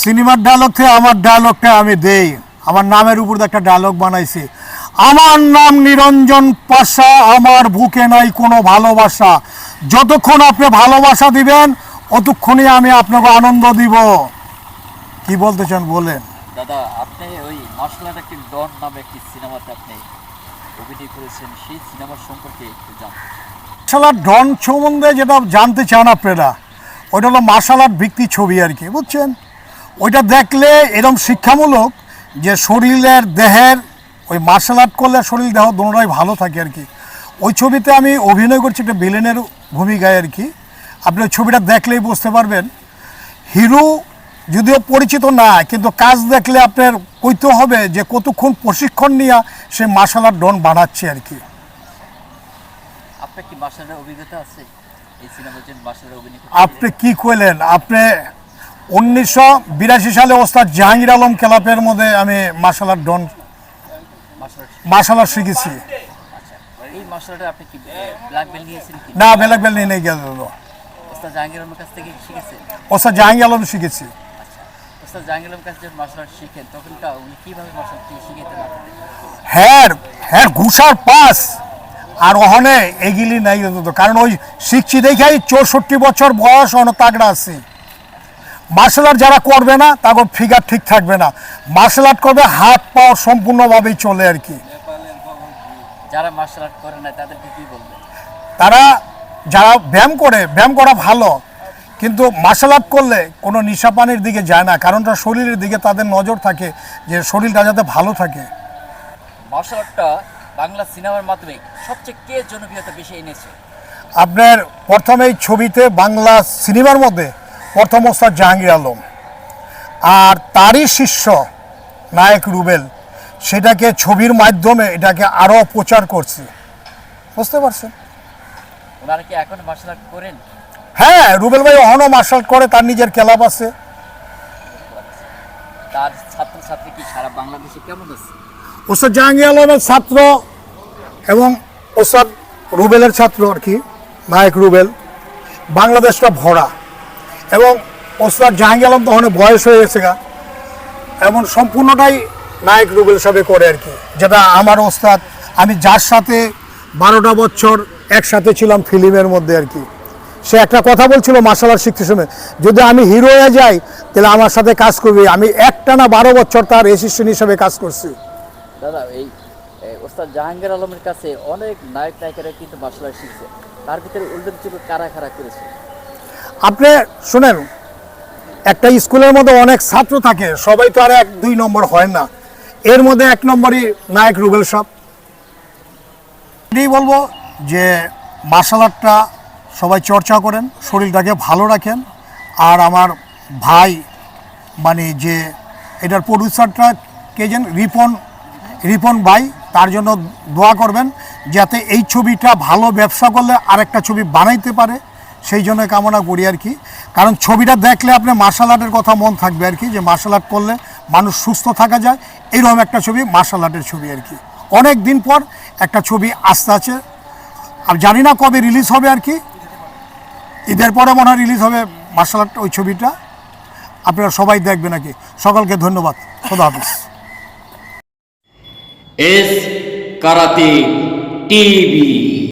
সিনেমার ডায়লগ থেকে আমার ডায়লগটা আমি দেই। আমার নামের উপর একটা ডায়লগ বানাইছি। আমার নাম নিরঞ্জন পাশা আমার বুকে নাই কোনো ভালোবাসা। যতক্ষণ আপনি ভালোবাসা দিবেন অতক্ষণই আমি আপনাকে আনন্দ দিব। কি বলতে চান বলেন? দাদা আপনি ওই একটি ডন নামে একটি সিনেমাতে আপনি অভিনয় করেছেন সেই সিনেমার সম্পর্কে একটু জান মার্শাল ডন সম্বন্ধে যেটা জানতে চান আপনারা ওইটা হলো মার্শাল আর্ট ভিত্তি ছবি আর কি বুঝছেন? ওইটা দেখলে এরকম শিক্ষামূলক যে শরীরের দেহের ওই মার্শাল আর্ট করলে শরীর দেহ দুটোটাই ভালো থাকে আর কি। ওই ছবিতে আমি অভিনয় করছি একটা ভিলেনের ভূমিকায় আর কি। আপনি ওই ছবিটা দেখলেই বুঝতে পারবেন। হিরো যদিও পরিচিত না কিন্তু কাজ দেখলে আপনার কইতে হবে যে কতক্ষণ প্রশিক্ষণ নিয়ে সে মার্শাল আর্ট ডন বানাচ্ছে আর কি। আপনার অভিজ্ঞতা আছে? আপনি কি কইলেন? আপনি উনিশশো বিরাশি সালে ওস্তাদ জাহাঙ্গীর আলম ক্লাবের মধ্যে আমি মার্শাল আর্ট ডন মার্শাল আর্ট শিখেছি। আচ্ছা কি ব্ল্যাক বেল্ট না নিয়ে গেল। ওস্তাদ জাহাঙ্গীর আলম শিখেছি। হ্যাঁ আপনাদের? হ্যার হ্যার ঘুষার পাস। আর ওখানে এগিলি নাই কারণ ওই শিখছি দেখাই চৌষট্টি বছর বয়স অনেক তাগড়া আছে। মার্শাল আর্ট যারা করবে না তাদের ফিগার ঠিক থাকবে না। মার্শাল আর্ট করবে হাত পাওয়ার সম্পূর্ণভাবেই চলে আর কি। যারা মার্শাল আর্ট করে না তাদেরকে কী বলবেন তারা যারা ব্যায়াম করে ব্যায়াম করা ভালো কিন্তু মার্শাল আর্ট করলে কোনো নিশা পানির দিকে যায় না কারণ তার শরীরের দিকে তাদের নজর থাকে যে শরীরটা যাতে ভালো থাকে। মার্শাল আর্টটা বাংলা সিনেমার মাধ্যমে সবচেয়ে কে জনপ্রিয়তা বেশি এনেছে? আপনার প্রথমেই ছবিতে বাংলা সিনেমার মধ্যে প্রথম ওস্তাদ জাহাঙ্গীর আলম। আর তারই শিষ্য নায়ক রুবেল সেটাকে ছবির মাধ্যমে এটাকে আরও প্রচার করছে। বুঝতে পারছেন? হ্যাঁ রুবেল ভাই অহনো মার্শাল করে তার নিজের ক্লাব আছে। তার ছাত্রছাত্রী কি সারা বাংলাদেশে কেমন আছে? ওস্তাদ জাহাঙ্গীর আলমের ছাত্র এবং ওস্তাদ রুবেলের ছাত্র আর কি নায়ক রুবেল। বাংলাদেশটা ভরা। এবং ওস্তাদ জাহাঙ্গীর আলম তখন বয়স হয়ে গেছে গা। এমন সম্পূর্ণটাই নায়ক রুবেল সাহেব করে আর কি, যেটা আমার ওস্তাদ আমি যার সাথে বারোটা বছর একসাথে ছিলাম ফিল্মের মধ্যে আর কি। সে একটা কথা বলছিল মার্শাল আর্ট শিখতে সময় যদি আমি হিরো হয়ে যাই, তাহলে আমার সাথে কাজ করবে। আমি একটানা বারো বছর তার অ্যাসিস্ট্যান্ট হিসাবে কাজ করছি। দাদা, এই ওস্তাদ জাহাঙ্গীর আলমের কাছে অনেক নায়ক নায়িকারা কিন্তু মার্শাল আর্ট শিখছে। তার ভিতরে উল্লেখযোগ্য কারা কারা করেছে? আপনি শুনেন, একটা স্কুলের মধ্যে অনেক ছাত্র থাকে, সবাই তো আর এক, দুই নম্বর হয় না। এর মধ্যে এক নম্বরই নায়ক রুবেল সাহ। বলব যে মার্শাল আর্টটা সবাই চর্চা করেন, শরীরটাকে ভালো রাখেন। আর আমার ভাই মানে যে এটার প্রডিউসারটা কে যেন, রিপন রিপন ভাই, তার জন্য দোয়া করবেন, যাতে এই ছবিটা ভালো ব্যবসা করলে আরেকটা ছবি বানাইতে পারে। সেই জন্য কামনা করি আর কি। কারণ ছবিটা দেখলে আপনি মার্শাল আর্টের কথা মন থাকবে আর কি, যে মার্শাল আর্ট করলে মানুষ সুস্থ থাকা যায়। এইরকম একটা ছবি মার্শাল আর্টের ছবি আর কি। অনেক দিন পর একটা ছবি আসতে আছে। আর জানি না কবে রিলিজ হবে আর কি। ঈদের পরে মনে হয় রিলিজ হবে মার্শাল আর্ট ওই ছবিটা। আপনারা সবাই দেখবেন নাকি সকলকে ধন্যবাদ। খোদা হাফিজ। S karate TV.